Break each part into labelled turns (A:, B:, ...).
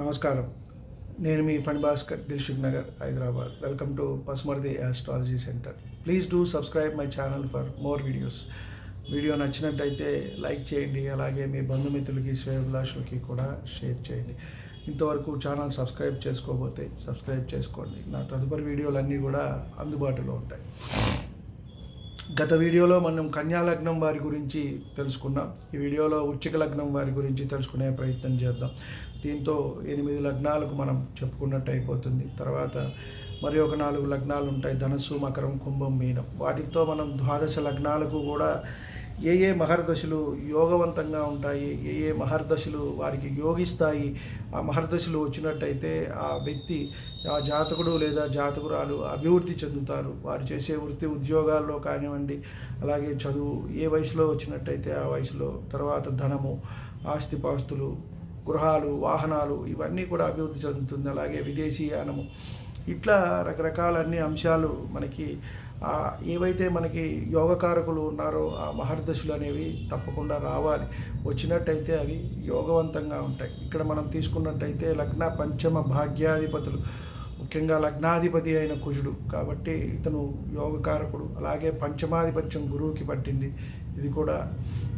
A: నమస్కారం. నేను మీ fund Bhaskar Dilsukh Nagar Hyderabad. Welcome to Pasumarthi astrology centre please do subscribe my channel for more videos video నచ్చినట్టయితే like చేయండి అలాగే మీ బంధుమిత్రులకి శ్రేయభిలాషులకి కూడా షేర్ చేయండి. ఇంతవరకు ఛానల్ సబ్స్క్రైబ్ చేసుకోబోతే సబ్స్క్రైబ్ చేసుకోండి. నా తదుపరి వీడియోలన్నీ కూడా అందుబాటులో ఉంటాయి. గత వీడియోలో మనం కన్యా లగ్నం వారి గురించి తెలుసుకున్నాం. ఈ వీడియోలో ఉచ్చిక లగ్నం వారి గురించి తెలుసుకునే ప్రయత్నం చేద్దాం. దీంతో ఎనిమిది లగ్నాలకు మనం చెప్పుకున్నట్టు అయిపోతుంది. తర్వాత మరి ఒక నాలుగు లగ్నాలు ఉంటాయి. ధనస్సు మకరం కుంభం మీనం. వాటితో మనం ద్వాదశ లగ్నాలకు కూడా ఏ ఏ మహర్దశలు యోగవంతంగా ఉంటాయి ఏ ఏ మహర్దశలు వారికి యోగిస్తాయి ఆ మహర్దశలు వచ్చినట్టయితే ఆ వ్యక్తి ఆ జాతకుడు లేదా జాతకురాలు అభివృద్ధి చెందుతారు. వారు చేసే వృత్తి ఉద్యోగాల్లో కానివ్వండి అలాగే చదువు ఏ వయసులో వచ్చినట్టయితే ఆ వయసులో తర్వాత ధనము ఆస్తిపాస్తులు గృహాలు వాహనాలు ఇవన్నీ కూడా అభివృద్ధి చెందుతుంది. అలాగే విదేశీయానము ఇట్లా రకరకాల అన్ని అంశాలు మనకి ఏవైతే మనకి యోగకారకులు ఉన్నారో ఆ మహర్దశులు అనేవి తప్పకుండా రావాలి. వచ్చినట్టయితే అవి యోగవంతంగా ఉంటాయి. ఇక్కడ మనం తీసుకున్నట్టయితే లగ్న పంచమ భాగ్యాధిపతులు. ముఖ్యంగా లగ్నాధిపతి అయిన కుజుడు. కాబట్టి ఇతను యోగకారకుడు. అలాగే పంచమాధిపత్యం గురువుకి పట్టింది. ఇది కూడా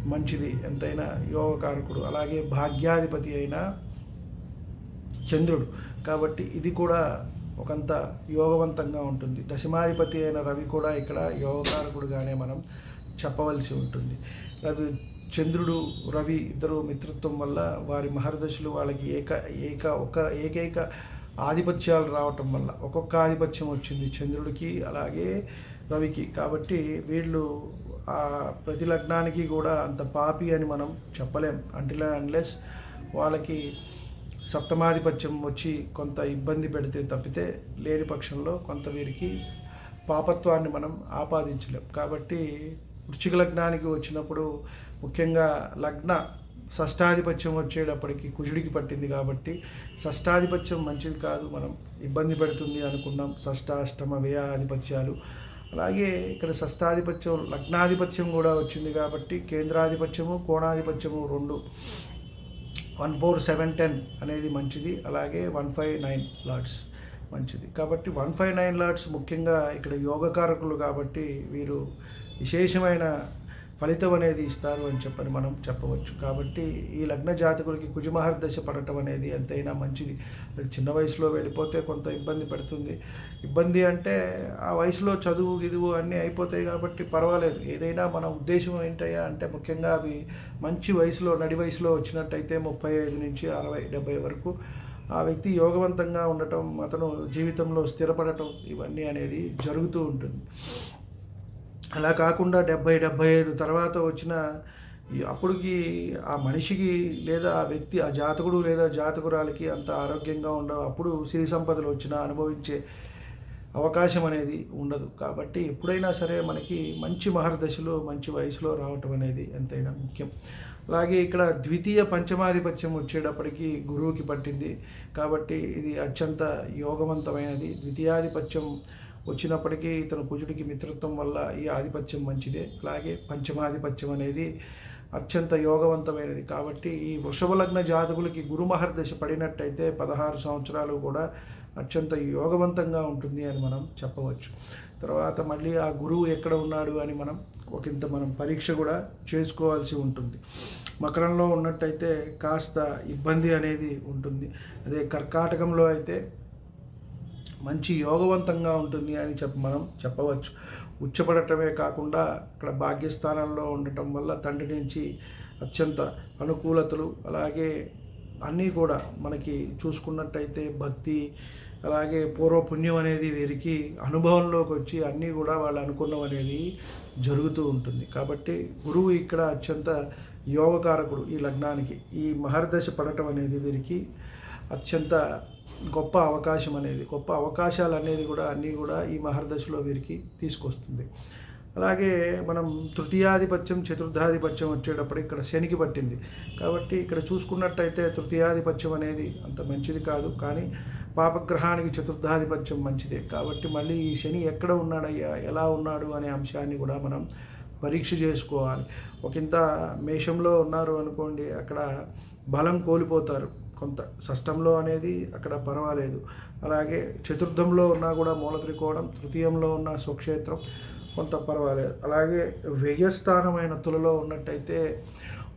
A: మంచిది. ఎంతైనా యోగకారకుడు. అలాగే భాగ్యాధిపతి అయిన చంద్రుడు. కాబట్టి ఇది కూడా ఒకంత యోగవంతంగా ఉంటుంది. దశమాధిపతి అయిన రవి కూడా ఇక్కడ యోగకారకుడుగానే మనం చెప్పవలసి ఉంటుంది. రవి చంద్రుడు రవి ఇద్దరు మిత్రత్వం వల్ల వారి మహర్దశులు వాళ్ళకి ఏక ఏక ఒక ఏకైక ఆధిపత్యాలు రావటం వల్ల ఒక్కొక్క ఆధిపత్యం వచ్చింది చంద్రుడికి అలాగే రవికి. కాబట్టి వీళ్ళు ఆ ప్రతి లగ్నానికి కూడా అంత పాపి అని మనం చెప్పలేం. అంటిల్ అన్లెస్ వాళ్ళకి సప్తమాధిపత్యం వచ్చి కొంత ఇబ్బంది పెడితే తప్పితే లేని పక్షంలో కొంత వీరికి పాపత్వాన్ని మనం ఆపాదించలేం. కాబట్టి వృశ్చిక లగ్నానికి వచ్చినప్పుడు ముఖ్యంగా లగ్న షష్టాధిపత్యం వచ్చేటప్పటికి కుజుడికి పట్టింది కాబట్టి షష్టాధిపత్యం మంచిది కాదు మనం ఇబ్బంది పెడుతుంది అనుకున్నాం. షష్ట అష్టమ వ్యయాధిపత్యాలు. అలాగే ఇక్కడ షష్టాధిపత్యం లగ్నాధిపత్యం కూడా వచ్చింది కాబట్టి కేంద్రాధిపత్యము కోణాధిపత్యము రెండు. వన్ ఫోర్ సెవెన్ టెన్ అనేది మంచిది. అలాగే వన్ ఫైవ్ నైన్ లాట్స్ మంచిది. కాబట్టి వన్ ఫైవ్ నైన్ లాట్స్ ముఖ్యంగా ఇక్కడ యోగకారకులు కాబట్టి వీరు విశేషమైన ఫలితం అనేది ఇస్తారు అని చెప్పని మనం చెప్పవచ్చు. కాబట్టి ఈ లగ్న జాతకులకి కుజమహర్ దశ పడటం అనేది ఎంతైనా మంచిది. అది చిన్న వయసులో వెళ్ళిపోతే కొంత ఇబ్బంది పెడుతుంది. ఇబ్బంది అంటే ఆ వయసులో చదువు గిదువు అన్నీ అయిపోతాయి కాబట్టి పర్వాలేదు. ఏదైనా మన ఉద్దేశం ఏంటయ్యా అంటే ముఖ్యంగా అవి మంచి వయసులో నడి వయసులో వచ్చినట్టయితే ముప్పై ఐదు నుంచి అరవై డెబ్బై వరకు ఆ వ్యక్తి యోగవంతంగా ఉండటం అతను జీవితంలో స్థిరపడటం ఇవన్నీ అనేది జరుగుతూ ఉంటుంది. అలా కాకుండా డెబ్బై డెబ్బై ఐదు తర్వాత వచ్చిన అప్పటికి ఆ మనిషికి లేదా ఆ వ్యక్తి ఆ జాతకుడు లేదా జాతకురాలకి అంత ఆరోగ్యంగా ఉండవు. అప్పుడు సిరి సంపదలు వచ్చినా అనుభవించే అవకాశం అనేది ఉండదు. కాబట్టి ఎప్పుడైనా సరే మనకి మంచి మహర్దశలో మంచి వయసులో రావటం అనేది ఎంతైనా ముఖ్యం. అలాగే ఇక్కడ ద్వితీయ పంచమాధిపత్యం వచ్చేటప్పటికి గురువుకి పట్టింది. కాబట్టి ఇది అత్యంత యోగవంతమైనది. ద్వితీయాధిపత్యం వచ్చినప్పటికీ ఇతను కుజుడికి మిత్రత్వం వల్ల ఈ ఆధిపత్యం మంచిదే. అలాగే పంచమాధిపత్యం అనేది అత్యంత యోగవంతమైనది. కాబట్టి ఈ వృషభ లగ్న జాతకులకి గురు పడినట్టయితే పదహారు సంవత్సరాలు కూడా అత్యంత యోగవంతంగా ఉంటుంది అని మనం చెప్పవచ్చు. తర్వాత మళ్ళీ ఆ గురువు ఎక్కడ ఉన్నాడు అని మనం ఒకంత మనం పరీక్ష కూడా చేసుకోవాల్సి ఉంటుంది. మకరంలో ఉన్నట్టయితే కాస్త ఇబ్బంది అనేది ఉంటుంది. అదే కర్కాటకంలో అయితే మంచి యోగవంతంగా ఉంటుంది అని చెప్ప మనం చెప్పవచ్చు. ఉచ్చపడటమే కాకుండా ఇక్కడ భాగ్యస్థానంలో ఉండటం వల్ల తండ్రి నుంచి అత్యంత అనుకూలతలు అలాగే అన్నీ కూడా మనకి చూసుకున్నట్టయితే భక్తి అలాగే పూర్వపుణ్యం అనేది వీరికి అనుభవంలోకి వచ్చి అన్నీ కూడా వాళ్ళు అనుకున్నాం అనేది జరుగుతూ ఉంటుంది. కాబట్టి గురువు ఇక్కడ అత్యంత యోగకారకుడు ఈ లగ్నానికి. ఈ మహర్దశ పడటం అనేది వీరికి అత్యంత గొప్ప అవకాశం అనేది గొప్ప అవకాశాలు అనేది కూడా అన్నీ కూడా ఈ మహర్దశలో వీరికి తీసుకొస్తుంది. అలాగే మనం తృతీయాధిపత్యం చతుర్థాధిపత్యం వచ్చేటప్పుడు ఇక్కడ శనికి పట్టింది. కాబట్టి ఇక్కడ చూసుకున్నట్టయితే తృతీయాధిపత్యం అనేది అంత మంచిది కాదు. కానీ పాపగ్రహానికి చతుర్థాధిపత్యం మంచిదే. కాబట్టి మళ్ళీ ఈ శని ఎక్కడ ఉన్నాడయ్యా ఎలా ఉన్నాడు అనే అంశాన్ని కూడా మనం పరీక్ష చేసుకోవాలి. ఒకంత మేషంలో ఉన్నారు అనుకోండి అక్కడ బలం కోల్పోతారు. కొంత షష్టంలో అనేది అక్కడ పర్వాలేదు. అలాగే చతుర్థంలో ఉన్నా కూడా మూల త్రికోణం తృతీయంలో ఉన్న స్వక్షేత్రం కొంత పర్వాలేదు. అలాగే వ్యయస్థానమైన తులలో ఉన్నట్టయితే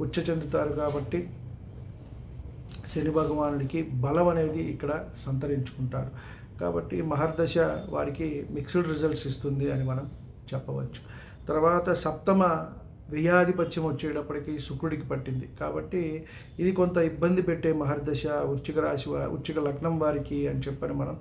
A: ఉచ్చ చెందుతారు కాబట్టి శని భగవానుడికి బలం అనేది ఇక్కడ సంతరించుకుంటారు. కాబట్టి మహర్దశ వారికి మిక్స్డ్ రిజల్ట్స్ ఇస్తుంది అని మనం చెప్పవచ్చు. తర్వాత సప్తమ వ్యయాధిపత్యం వచ్చేటప్పటికి శుక్రుడికి పట్టింది. కాబట్టి ఇది కొంత ఇబ్బంది పెట్టే మహర్దశ వృచ్చిక రాశి వా- వృచ్చిక లగ్నం వారికి అని చెప్పని మనం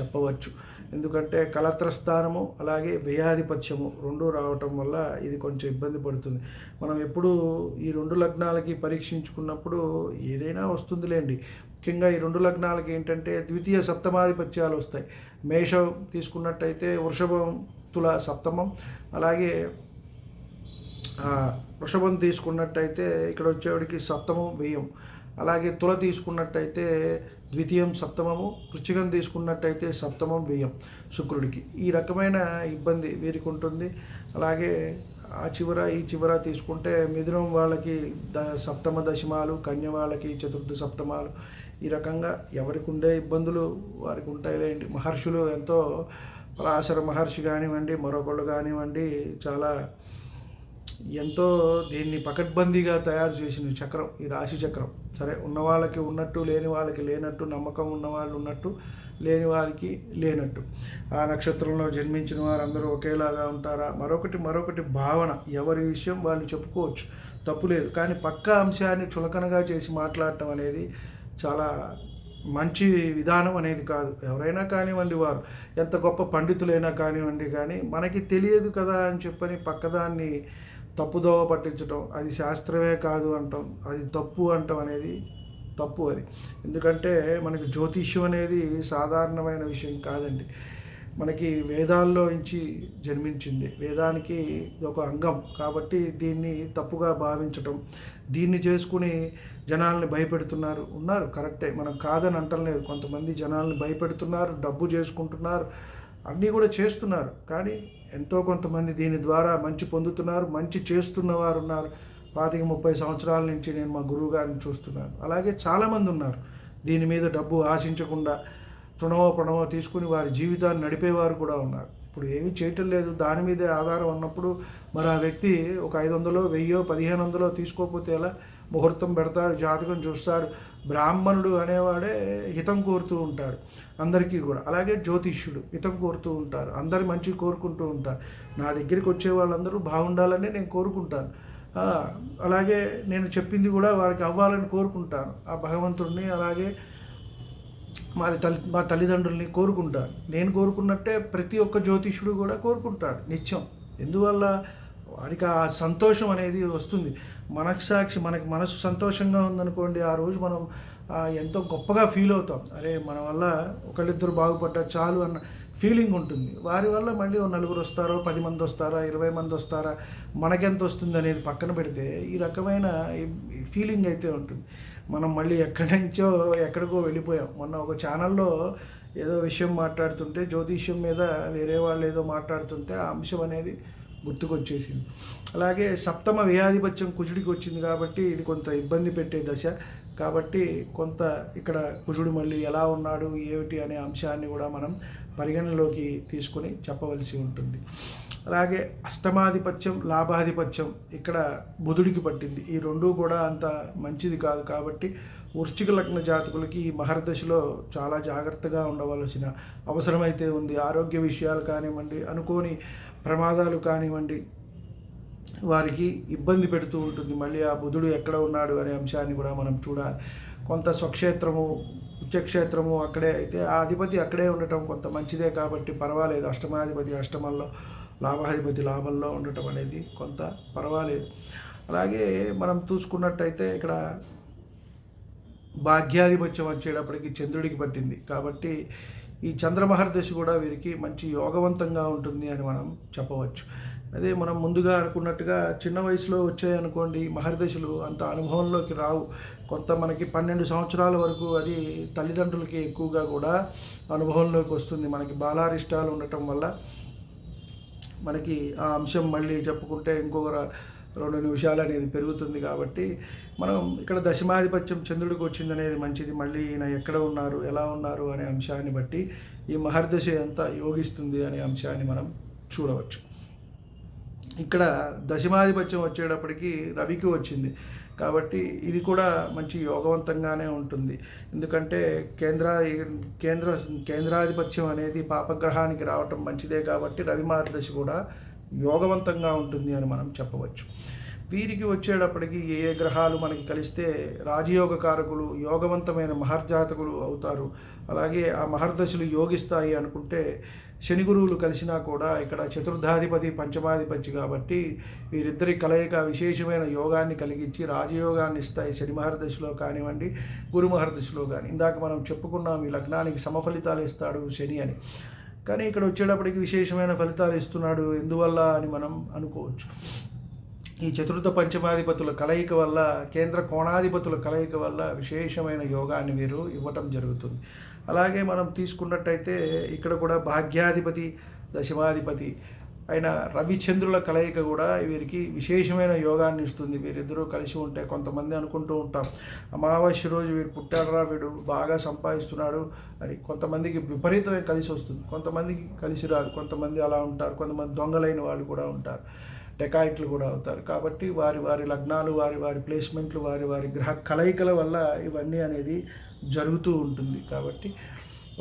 A: చెప్పవచ్చు. ఎందుకంటే కలత్ర స్థానము అలాగే వ్యయాధిపత్యము రెండు రావటం వల్ల ఇది కొంచెం ఇబ్బంది పడుతుంది. మనం ఎప్పుడు ఈ రెండు లగ్నాలకి పరీక్షించుకున్నప్పుడు ఏదైనా వస్తుందిలేండి. ముఖ్యంగా ఈ రెండు లగ్నాలకి ఏంటంటే ద్వితీయ సప్తమాధిపత్యాలు వస్తాయి. మేషం తీసుకున్నట్టయితే వృషభం తుల సప్తమం. అలాగే వృషభం తీసుకున్నట్టయితే ఇక్కడ వచ్చేవాడికి సప్తమం వ్యయం. అలాగే తుల తీసుకున్నట్టయితే ద్వితీయం సప్తమము వృచ్చికం తీసుకున్నట్టయితే సప్తమం వ్యయం శుక్రుడికి. ఈ రకమైన ఇబ్బంది వీరికి ఉంటుంది. అలాగే ఆ చివర ఈ చివర తీసుకుంటే మిథునం వాళ్ళకి ద సప్తమ దశమాలు కన్య వాళ్ళకి చతుర్థ సప్తమాలు. ఈ రకంగా ఎవరికి ఉండే ఇబ్బందులు వారికి ఉంటాయి మహర్షులు ఎంతో పరాశర మహర్షి కానివ్వండి మరొకళ్ళు కానివ్వండి చాలా ఎంతో దీన్ని పకడ్బందీగా తయారు చేసిన చక్రం ఈ రాశి చక్రం. సరే ఉన్న వాళ్ళకి ఉన్నట్టు లేని వాళ్ళకి లేనట్టు నమ్మకం ఉన్న వాళ్ళు ఉన్నట్టు లేని వారికి లేనట్టు. ఆ నక్షత్రంలో జన్మించిన వారందరూ ఒకేలాగా ఉంటారా? మరొకటి మరొకటి భావన. ఎవరి విషయం వాళ్ళు చెప్పుకోవచ్చు. తప్పులేదు కానీ పక్క అంశాన్ని చులకనగా చేసి మాట్లాడటం అనేది చాలా మంచి విధానం అనేది కాదు. ఎవరైనా కానివ్వండి వారు ఎంత గొప్ప పండితులైనా కానివ్వండి కానీ మనకి తెలియదు కదా అని చెప్పని పక్కదాన్ని తప్పుదోవ పట్టించడం అది శాస్త్రమే కాదు అంటాం అది తప్పు అంటాం అనేది తప్పు అది. ఎందుకంటే మనకి జ్యోతిష్యం అనేది సాధారణమైన విషయం కాదండి. మనకి వేదాల్లో నుంచి జన్మించింది. వేదానికి ఇది ఒక అంగం కాబట్టి దీన్ని తప్పుగా భావించటం దీన్ని చేసుకుని జనాల్ని భయపెడుతున్నారు. ఉన్నారు కరెక్టే. మనం కాదని అంటలేదు. కొంతమంది జనాల్ని భయపెడుతున్నారు డబ్బు చేసుకుంటున్నారు అన్నీ కూడా చేస్తున్నారు. కానీ ఎంతో కొంతమంది దీని ద్వారా మంచి పొందుతున్నారు మంచి చేస్తున్న వారు ఉన్నారు పాతిక ముప్పై సంవత్సరాల నుంచి నేను మా గురువు గారిని చూస్తున్నాను. అలాగే చాలామంది ఉన్నారు. దీని మీద డబ్బు ఆశించకుండా తృణమో ప్రణమో తీసుకుని వారి జీవితాన్ని నడిపేవారు కూడా ఉన్నారు. ఇప్పుడు ఏమీ చేయటం లేదు. దాని మీదే ఆధారం ఉన్నప్పుడు మరి ఆ వ్యక్తి ఒక ఐదు వందలో వెయ్యో పదిహేను వందలో తీసుకోకపోతే ఎలా? ముహూర్తం పెడతాడు జాతకం చూస్తాడు బ్రాహ్మణుడు అనేవాడే హితం కోరుతూ ఉంటాడు అందరికీ కూడా. అలాగే జ్యోతిష్యుడు హితం కోరుతూ ఉంటారు. అందరి మంచి కోరుకుంటూ ఉంటారు. నా దగ్గరికి వచ్చే వాళ్ళందరూ బాగుండాలని నేను కోరుకుంటాను. అలాగే నేను చెప్పింది కూడా వారికి అవ్వాలని కోరుకుంటాను. ఆ భగవంతుడిని అలాగే మా తల్లి మా తల్లిదండ్రుల్ని కోరుకుంటాను నేను కోరుకున్నట్టే ప్రతి ఒక్క జ్యోతిష్యుడు కూడా కోరుకుంటాడు నిత్యం. ఎందువల్ల? వారికి ఆ సంతోషం అనేది వస్తుంది. మనస్సాక్షి మనకి మనసు సంతోషంగా ఉందనుకోండి ఆ రోజు మనం ఎంతో గొప్పగా ఫీల్ అవుతాం. అరే మన వల్ల ఒకళ్ళిద్దరు బాగుపడ్డా చాలు అన్న ఫీలింగ్ ఉంటుంది. వారి వల్ల మళ్ళీ ఓ నలుగురు వస్తారో పది మంది వస్తారా ఇరవై మంది వస్తారా మనకెంత వస్తుంది అనేది పక్కన పెడితే ఈ రకమైన ఫీలింగ్ అయితే ఉంటుంది. మనం మళ్ళీ ఎక్కడి నుంచో ఎక్కడికో వెళ్ళిపోయాం. మొన్న ఒక ఛానల్లో ఏదో విషయం మాట్లాడుతుంటే జ్యోతిష్యం మీద వేరే వాళ్ళు ఏదో మాట్లాడుతుంటే ఆ అంశం అనేది గుర్తుకొచ్చేసింది. అలాగే సప్తమ వ్యాధిపత్యం కుజుడికి వచ్చింది కాబట్టి ఇది కొంత ఇబ్బంది పెట్టే దశ. కాబట్టి కొంత ఇక్కడ కుజుడు మళ్ళీ ఎలా ఉన్నాడు ఏమిటి అనే అంశాన్ని కూడా మనం పరిగణనలోకి తీసుకొని చెప్పవలసి ఉంటుంది. అలాగే అష్టమాధిపత్యం లాభాధిపత్యం ఇక్కడ బుధుడికి పట్టింది. ఈ రెండూ కూడా అంత మంచిది కాదు కాబట్టి వృశ్చిక లగ్న జాతకులకి ఈ మహర్దశలో చాలా జాగ్రత్తగా ఉండవలసిన అవసరమైతే ఉంది. ఆరోగ్య విషయాలు కానివ్వండి అనుకోని ప్రమాదాలు కానివ్వండి వారికి ఇబ్బంది పెడుతూ ఉంటుంది. మళ్ళీ ఆ బుధుడు ఎక్కడ ఉన్నాడు అనే అంశాన్ని కూడా మనం చూడాలి. కొంత స్వక్షేత్రము నిత్యక్షేత్రము అక్కడే అయితే ఆ అధిపతి అక్కడే ఉండటం కొంత మంచిదే కాబట్టి పర్వాలేదు. అష్టమాధిపతి అష్టమంలో లాభాధిపతి లాభంలో ఉండటం అనేది కొంత పర్వాలేదు. అలాగే మనం చూసుకున్నట్టయితే ఇక్కడ భాగ్యాధిపత్యం వచ్చేటప్పటికి చంద్రుడికి పట్టింది. కాబట్టి ఈ చంద్రమహర్దశ కూడా వీరికి మంచి యోగవంతంగా ఉంటుంది అని మనం చెప్పవచ్చు. అదే మనం ముందుగా అనుకున్నట్టుగా చిన్న వయసులో వచ్చాయనుకోండి మహర్దశలు అంత అనుభవంలోకి రావు. కొంత మనకి పన్నెండు సంవత్సరాల వరకు అది తల్లిదండ్రులకి ఎక్కువగా కూడా అనుభవంలోకి వస్తుంది. మనకి బాలారిష్టాలు ఉండటం వల్ల మనకి ఆ అంశం మళ్ళీ చెప్పుకుంటే ఇంకొక రెండు నిమిషాలు అనేది పెరుగుతుంది కాబట్టి మనం ఇక్కడ దశమాధిపత్యం చంద్రుడికి వచ్చింది అనేది మంచిది. మళ్ళీ ఈయన ఎక్కడ ఉన్నారు ఎలా ఉన్నారు అనే అంశాన్ని బట్టి ఈ మహర్దశ ఎంత యోగిస్తుంది అనే అంశాన్ని మనం చూడవచ్చు. ఇక్కడ దశమాధిపత్యం వచ్చేటప్పటికి రవికి వచ్చింది. కాబట్టి ఇది కూడా మంచి యోగవంతంగానే ఉంటుంది. ఎందుకంటే కేంద్ర కేంద్ర కేంద్రాధిపత్యం అనేది పాపగ్రహానికి రావటం మంచిదే కాబట్టి రవి మార్గదశ కూడా యోగవంతంగా ఉంటుంది అని మనం చెప్పవచ్చు. వీరికి వచ్చేటప్పటికి ఏ ఏ గ్రహాలు మనకి కలిస్తే రాజయోగ కారకులు యోగవంతమైన మహర్జాతకులు అవుతారు. అలాగే ఆ మహర్దశలు యోగిస్తాయి అనుకుంటే శని గురువులు కలిసినా కూడా ఇక్కడ చతుర్థాధిపతి పంచమాధిపతి కాబట్టి వీరిద్దరి కలయిక విశేషమైన యోగాన్ని కలిగించి రాజయోగాన్ని ఇస్తాయి శని మహర్దశలో కానివ్వండి గురు మహర్దశలో కానీ. ఇందాక మనం చెప్పుకున్నాం ఈ లగ్నానికి సమఫలితాలు ఇస్తాడు శని అని. కానీ ఇక్కడ వచ్చేటప్పటికి విశేషమైన ఫలితాలు ఇస్తున్నాడు. ఎందువల్ల అని మనం అనుకోవచ్చు. ఈ చతుర్థ పంచమాధిపతుల కలయిక వల్ల కేంద్ర కోణాధిపతుల కలయిక వల్ల విశేషమైన యోగాన్ని వీరు ఇవ్వటం జరుగుతుంది. అలాగే మనం తీసుకున్నట్టయితే ఇక్కడ కూడా భాగ్యాధిపతి దశమాధిపతి అయిన రవిచంద్రుల కలయిక కూడా వీరికి విశేషమైన యోగాన్ని ఇస్తుంది. వీరిద్దరూ కలిసి ఉంటే కొంతమంది అనుకుంటూ ఉంటాం అమావాస్య రోజు వీడు పుట్టాడరా వీడు బాగా సంపాదిస్తున్నాడు అని. కొంతమందికి విపరీతమే కలిసి వస్తుంది కొంతమందికి కలిసి రాదు కొంతమంది అలా ఉంటారు కొంతమంది దొంగలైన వాళ్ళు కూడా ఉంటారు. డెకాయిట్లు కూడా అవుతారు. కాబట్టి వారి వారి లగ్నాలు వారి వారి ప్లేస్మెంట్లు వారి వారి గ్రహ కలయికల వల్ల ఇవన్నీ అనేది జరుగుతూ ఉంటుంది. కాబట్టి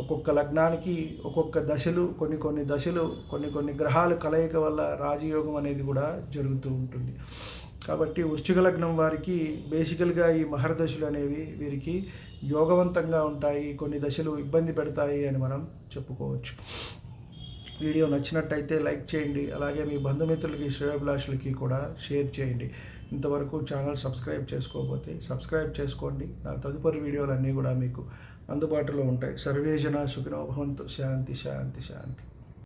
A: ఒక్కొక్క లగ్నానికి ఒక్కొక్క దశలు కొన్ని కొన్ని దశలు కొన్ని కొన్ని గ్రహాలు కలయిక వల్ల రాజయోగం అనేది కూడా జరుగుతూ ఉంటుంది. కాబట్టి వృశ్చిక లగ్నం వారికి బేసికల్గా ఈ మహర్దశలు అనేవి వీరికి యోగవంతంగా ఉంటాయి కొన్ని దశలు ఇబ్బంది పెడతాయి అని మనం చెప్పుకోవచ్చు. వీడియో నచ్చినట్టయితే లైక్ చేయండి. అలాగే మీ బంధుమిత్రులకి శ్రేయోభిలాషులకి కూడా షేర్ చేయండి. ఇంతవరకు ఛానల్ సబ్స్క్రైబ్ చేసుకోకపోతే సబ్స్క్రైబ్ చేసుకోండి. నా తదుపరి వీడియోలన్నీ కూడా మీకు అందుబాటులో ఉంటాయి. సర్వేజన సుఖినో భవంతు. శాంతి శాంతి శాంతి.